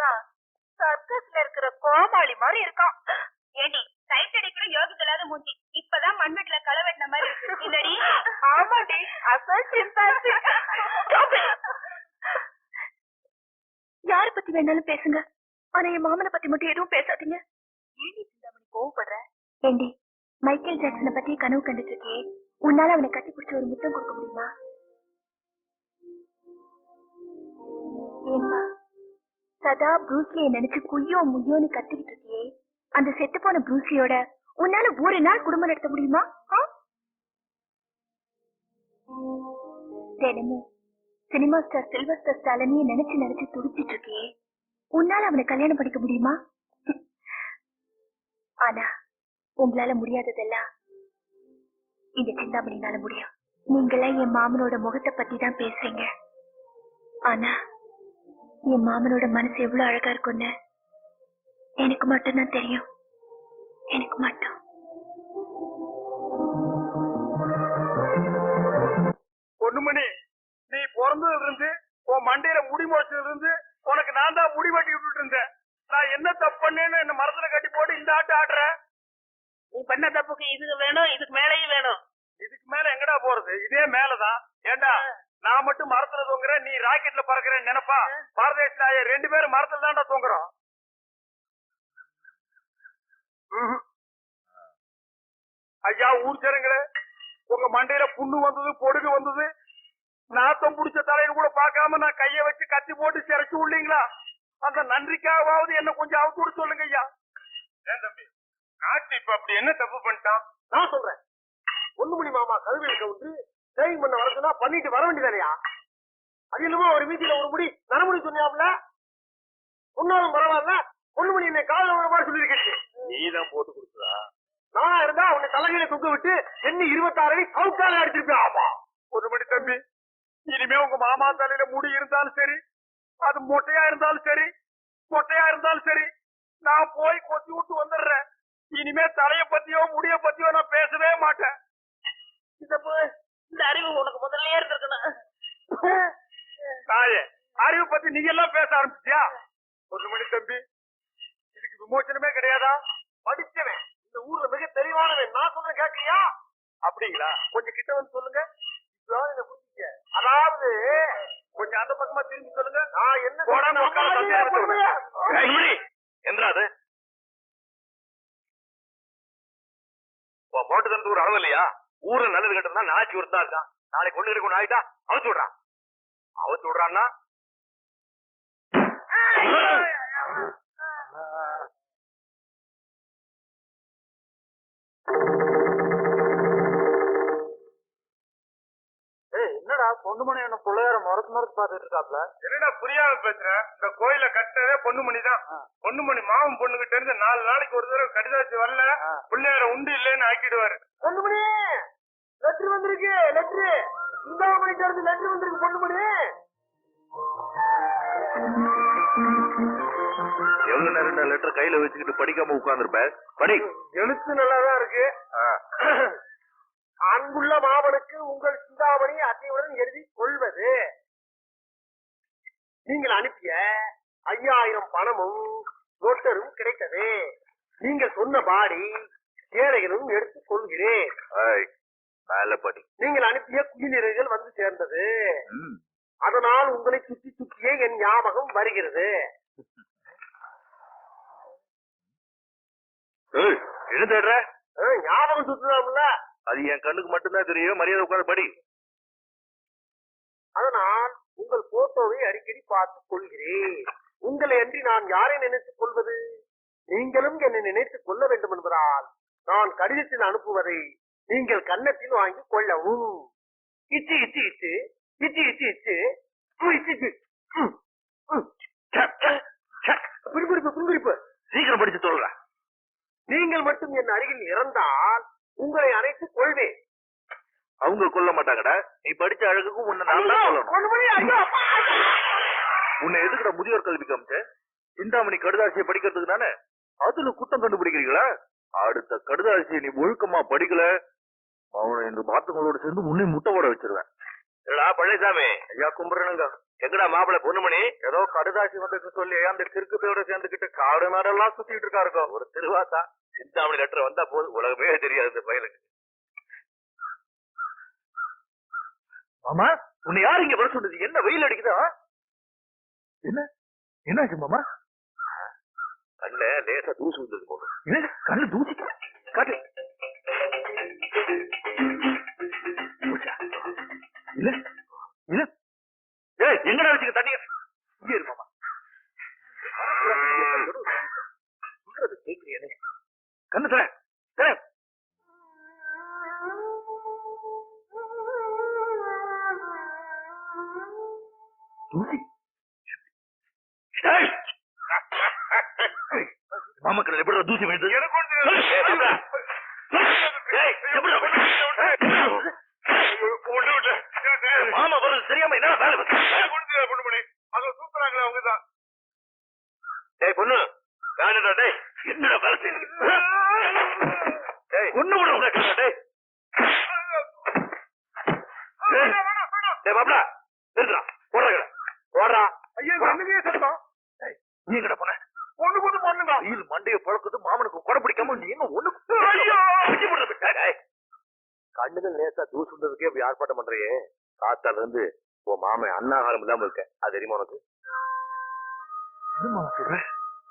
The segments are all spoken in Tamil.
பார்த்தா சர்க்கஸ்ல இருக்கிற கோமாளி மாதிரி இருக்கான். ஏடி சைட் அடிக்கிற யோகித இல்லாத மூஞ்சி. இப்பதான் மண்வெட்டில களை வெட்டின மாதிரி இருக்கு. இல்லடி? ஆமாடி அசல் சிந்தாசி யார பத்தி வேணாலும் பேசுங்க. ஆனா என் மாமனை பத்தி மட்டும் எதுவும் பேசாதீங்க. ஏண்டி சிந்தாமணி கோவப்படுற? ஏண்டி மைக்கேல் ஜாக்சனை பத்தி கனவு கண்டுட்டு இருக்கே உன்னால அவனை கட்டி பிடிச்ச ஒரு முத்தம் கொடுக்க முடியுமா? ஏம்மா சதா ப்ரூஸ்லியை நினைச்சு குய்யோ முய்யோன்னு கத்திக்கிட்டு இருக்கியே. அந்த செத்து போன ப்ரூஸ்லியோட உன்னால ஒரு நாள் குடும்பம் நடத்த முடியுமா? தினமும் சினிமா ஸ்டார் சில்வர் ஸ்டார் நினைச்சு நினைச்சு துடிச்சிட்டு இருக்கியே. உன்னால அவனை கல்யாணம் பண்ணிக்க முடியுமா? ஆனா உங்களால முடியாததெல்லாம் இந்த சிந்தாமணினால முடியும். நீங்களா என் மாமனோட முகத்தை பத்தி தான் பேசுறீங்க. ஆனா என் மாமனோட மனசு எவ்வளவு அழகா இருக்கும்னு. எனக்கு மட்டும்தான் தெரியும். எனக்கு மட்டும். பொண்ணுமணி நீ பிறந்ததுல இருந்து உன் மண்டையில முடி முளைச்சதுல இருந்து உனக்கு நான் தான் முடி வெட்டி விட்டுட்டு இருந்தேன். நான் என்ன தப்பு பண்ணேன்னு என்ன மரத்துல கட்டி போட்டு இந்த ஆட்டு ஆடுற? நீ பண்ண தப்புக்கு இது வேணும் இதுக்கு மேலேயும் வேணும். இதுக்கு மேல எங்கடா போறது? இதே மேலதான். ஏண்டா? நான் மட்டும் மரத்துல தொங்குறேன் நீ ராக்கெட்ல பறக்குறேன்னு நினைப்பா. பாரதேச ரெண்டு பேரும் மரத்துல தான்டா தொங்குறோம். ஐயா ஊர் ஜனங்களே உங்க மண்டையில புண்ணு வந்தது பொடுகு வந்தது நாத்தம் புடிச்ச தலைன்னு கூட பார்க்காம நான் கைய வச்சு கத்தி போட்டு சிரைச்சு விடலீங்களா அந்த நன்றிக்காவது என்ன கொஞ்சம் அவுத்து விட சொல்லுங்க ஐயா. ஏன் தம்பி? நாட்டு இப்ப அப்படி என்ன தப்பு பண்ணிட்டான்? நான் சொல்றேன். பொண்ணுமணி மாமா கருவியில் கவுந்து ட்ரெயின் பண்ண வரதுன்னா பண்ணிட்டு வர வேண்டியதானையா அது என்னமோ ஒரு வீதியில ஒரு முடி நரமுடி சொன்னியாப்ல ஒன்னாலும் பரவாயில்ல பொண்ணுமணி என்னை காதல வர மாதிரி சொல்லியிருக்கேன். நீதான் போட்டு கொடுத்ததா நானா இருந்தா உன்னை தலைகையில தொங்க விட்டு எண்ணி இருபத்தாறு அடி சவுக்கால அடிச்சிருப்பேன். ஆமா. ஒரு மணி தம்பி இனிமே உங்க மாமா தலையில முடி இருந்தாலும் சரி அது மொட்டையா இருந்தாலும் சரி மொட்டையா இருந்தாலும் சரி நான் போய் கொத்தி விட்டு வந்துடுறேன். இனிமே தலைய பத்தியோ முடிய பத்தியோ நான் பேசவே மாட்டேன். சித்தப்பு இந்த அறிவு உனக்கு முதல்லயே இருந்திருக்கணும் தாயே அறிவு பத்தி நீ எல்லாம் பேச ஆரம்பிச்சியா ஒரு மணி தம்பி. இதுக்கு விமோசனமே கிடையாதா? படிச்சவன் இந்த ஊர்ல மிக தெளிவானவன் நான் சொல்றேன் கேட்கறியா? அப்படிங்களா? கொஞ்சம் கிட்ட வந்து சொல்லுங்க. அதாவது கொஞ்சம் அந்த பக்கமா திரும்பி சொல்லுங்க. நான் என்ன. என்றாது மோட்டு தந்து ஒரு அளவு இல்லையா ஊர்ல நல்லது கட்டா நாளைக்கு ஒருத்தா இருக்கான். நாளைக்கு கொண்டு இருக்க ஆயிட்டா அவுத்து விடுறான் அவுத்து விடுறான்னா பொண்ணுமணி என்ன பிள்ளையார முறத்து முறத்து பாத்துட்டு இருக்காப்ல? என்னடா புரியாம பேசுறேன் இந்த கோயில கட்டினதே பொண்ணுமணி தான். பொண்ணுமணி மாமன் பொண்ணுகிட்ட இருந்து நாலு நாளைக்கு ஒரு தடவை கடிதாச்சு வரல. பிள்ளையார உண்டு இல்லைன்னு ஆக்கிடுவாரு. பொண்ணுமணி! லெட்டர் வந்திருக்கு லெட்டர் இந்த மணிக்கு இருந்து லெட்டர் வந்திருக்கு பொண்ணுமணி. எவ்வளவு நேரம் லெட்டர் கையில வச்சுக்கிட்டு படிக்காம உட்கார்ந்துருப்ப? படி. எழுத்து நல்லாதான் இருக்கு. அன்புள்ள மாமனுக்கு உங்கள் சிந்தாமணி அசைவுடன் எழுதி கொள்வது. நீங்கள் அனுப்பிய ஐயாயிரம் பணமும் நோட்டரும் கிடைத்தது. நீங்கள் சொன்ன பாடி சேலைகளும் எடுத்துக் கொள்கிறேன். ஏய், மேல படி. நீங்கள் அனுப்பிய குடிநீர்கள் வந்து சேர்ந்தது. அதனால் உங்களை சுற்றி சுற்றியே என் ஞாபகம் வருகிறது. என்ன தேடுற? ஞாபகம் சுற்றுலாம்ல அது என் கண்ணுக்கு மட்டும்தான் தெரியும். மரியாதை உட்கார்ந்து படி. அதனால் உங்கள் போட்டோவை அடிக்கடி பார்த்துக் கொள்கிறேன். உங்களை அன்றி நான் யாரை நினைத்துக் கொள்வது? நீங்களும் என்னை நினைத்துக் கொள்ள வேண்டும் என்பதால் நான் கடிதத்தில் அனுப்புவதை நீங்கள் கன்னத்தில் வாங்கி கொள்ளவும். இச்சு இச்சு இச்சு இச்சு இச்சு இச்சு. இச்சு ச, ச, புரிபுரிப்பு புரிபுரிப்பு சீக்கிரம் படிச்சு சொல்ற நீங்கள் மட்டும் என் அருகில் இறந்தால் உங்களை அணைத்துக் கொள்வேன். அவங்க கொல்ல மாட்டாங்கடா. நீ படிச்ச அழகுக்கும் உன்னை நான் தான் சொல்லணும். உன்னை எதுக்குடா முதியோர் கல்வி காமிச்ச? சிந்தாமணி கடுதாசியை படிக்கிறதுக்கு தானே? அதுல குத்தம் கண்டுபிடிக்கிறீங்களா? அடுத்த கடுதாசியை நீ ஒழுக்கமா படிக்கல. அவனை இந்த பாத்துங்களோட சேர்ந்து உன்னை முட்டை போட வச்சிருவேன். என்னடா பழனிசாமி. ஐயா கும்பிடுறனுங்க. எங்கடா மாப்பிள்ளை பொண்ணுமணி ஏதோ கடுதாசி வந்து சொல்லி அந்த கிறுக்குத்தையோட சேர்ந்துக்கிட்டு காடு மேடெல்லாம் சுத்திட்டு இருக்காருக்கோ. ஒரு திருவாத்தா சிந்தாமணி லெட்டர் வந்தா போதும். உலகமே தெரியாது இந்த பயலுக்கு மாமா உன்னை யார் இங்க வர சொன்னது? என்ன வெயில் அடிக்குதா? என்ன? என்னாச்சு மாமா? கண்ணுல லேசா தூசு வந்தது போது என்ன? கண்ணு தூசி? காட்டு? இல்ல? இல்ல? தூசி மாமா கடல எப்படி தூசி விழுது மாமா வருது தெரியாம என்ன வேலை டேய் பொண்ணு வேணடா டேய் என்னடா வேலை செய்யுது டேய் ஒண்ணு கூட உனக்கு டேய் டேய் போடுறா ஐயா என்னங்க சத்தம்? நீ எங்கடா போன? பொண்ணு பொண்ணு பொண்ணுங்க மண்டைய பழக்குது மாமனுக்கு கொடை பிடிக்காம நீ என்ன ஒண்ணு ஐயோ! கண்ணுல லேசா தூசு வந்ததுக்கே இப்படி ஆர்ப்பாட்டம் பண்றியே. காத்தால இருந்து உன் மாமன் அன்னாகாரம் இல்லாம இருக்க. அது தெரியுமா உனக்கு? சொல்ற?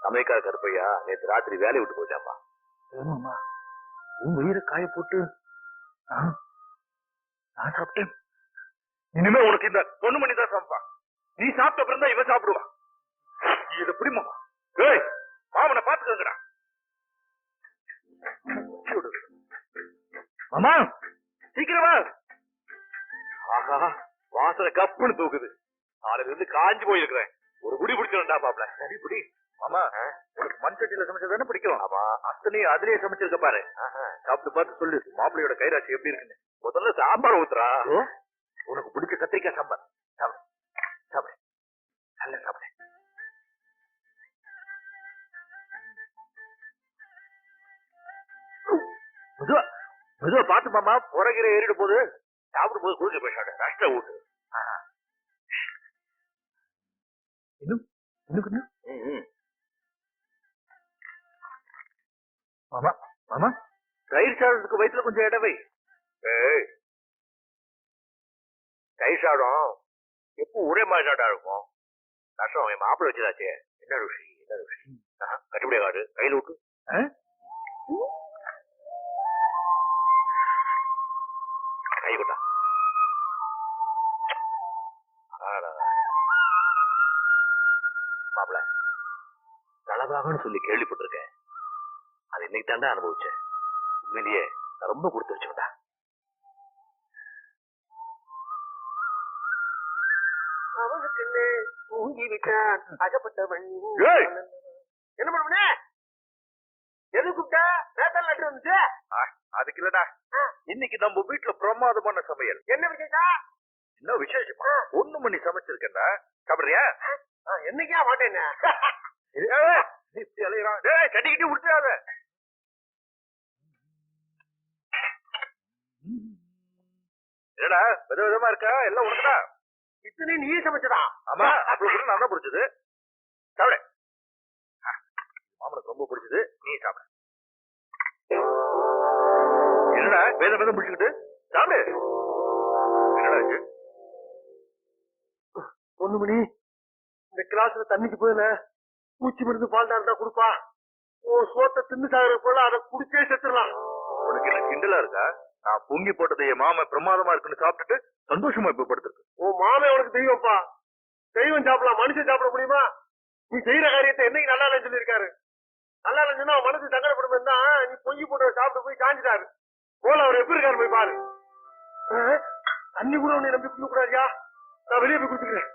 சமயக்கார கருப்பையா நேத்து ராத்திரி வேலையை விட்டு ஆமாமா உன் வயிறு காய போட்டு ஆ, நான் சாப்பிட்டேன். இனிமே உனக்கு இந்த பொண்ணு மணி தான் நீ சாப்பிட்ட தான் இவன் சாப்பிடுவா நீ இதை புரியுமா ஏய் மாமனை பாத்துக்கங்கடா மாமா சீக்கிரமா ஆஹா வாசனை கப்புன்னு தூக்குது. நாளைல இருந்து காஞ்சு போயிருக்கிறேன். ஒரு குடி பிடிச்சிருந்தா பாப்ல சரி புடி மாமா உனக்கு மண் சட்டியில சமைச்சது தானே பிடிக்கும்? ஆமா அத்தனையும் அதுலயே சமைச்சிருக்க பாரு. சாப்பிட்டு பார்த்து சொல்லு மாப்பிள்ளையோட கைராசி எப்படி இருக்குன்னு. முதல்ல சாம்பார் ஊத்துறா. உனக்கு பிடிச்ச கத்திரிக்காய் சாம்பார். நல்ல சாப்பிடு. மெதுவா மெதுவா பார்த்து மாமா புறகிற ஏறிட போது சாப்பிடும் போது குறுக்க பேசாத நஷ்ட ஊட்டு. இன்னும் இன்னும் மாமா மாமா. தயிர் சாதத்துக்கு வயிற்றுல கொஞ்சம் இடவை ஏய். தயிர் சாதம் எப்போ ஒரே மாதிரி இருக்கும்? ரசம் என் மாப்பிள்ளை வச்சதாச்சே என்ன ருசி என்ன ஆஹா, கட்டுப்படியா காடு கையில் விட்டு கை கொட்டா. மாப்பிள்ள நலபாகன்னு சொல்லி கேள்விப்பட்டிருக்கேன். அது இன்னைக்கு தாண்டா அனுபவிச்சேன். உண்மையிலேயே ரொம்ப கொடுத்து வச்சுட்டா தூங்கி விட்டான் அகப்பட்டவன். ஏய்! என்ன பண்ணுவனே? எது கூப்பிட்ட? நேத்தல் லெட்டர் வந்துச்சு? அதுக்கு இல்லடா. இன்னைக்கு நம்ம வீட்டுல பிரமாதமான சமையல். என்ன விசேஷம்? என்ன விசேஷமா? ஒண்ணு மணி சமைச்சிருக்கேன்டா. சாப்பிடுறியா? என்னைக்கா. டேய், கட்டிக்கிட்டு விட்டுறாத என்னடா வித விதமா இருக்கா? எல்லாம் உனக்குடா இத்தனை நீ சமைச்சதா? ஆமா கூட நான் தான் பிடிச்சது. சாப்பிடு. மாமனுக்கு ரொம்ப பிடிச்சது. நீ சாப்பிடு. என்னடா வேத வேதம் பிடிச்சுக்கிட்டு? சாப்பிடு. என்னடா பொண்ணு மணி இந்த கிளாஸ்ல தண்ணிக்கு போயில பூச்சி மருந்து பால் இருந்தா கொடுப்பா. ஓ சோத்தை தின்னு சாகுற போல அதை குடிச்சே செத்துடலாம். உனக்கு என்ன கிண்டலா இருக்கா? நான் பொங்கி போட்டது என் மாமன் பிரமாதமா இருக்குன்னு சாப்பிட்டுட்டு சந்தோஷமா இப்ப படுத்துருக்கு. உன் மாமே உனக்கு தெய்வம்ப்பா தெய்வம் சாப்பிடலாம் மனுஷன் சாப்பிட முடியுமா? நீ செய்யற காரியத்தை என்னைக்கு நல்லா இல்லைன்னு சொல்லியிருக்காரு. நல்லா இல்லைன்னு அவன் மனசு சங்கடப்படும் தான் நீ பொங்கி போட்டு சாப்பிட்டு போய் காஞ்சிட்டாரு. போல அவர் எப்படி இருக்காரு போய் பாரு. ஆ? தண்ணி கூட உன்னை நம்பி குடிக்க கூடாதியா நான் வெளியே போய் குடிச்சுக்கிறேன்.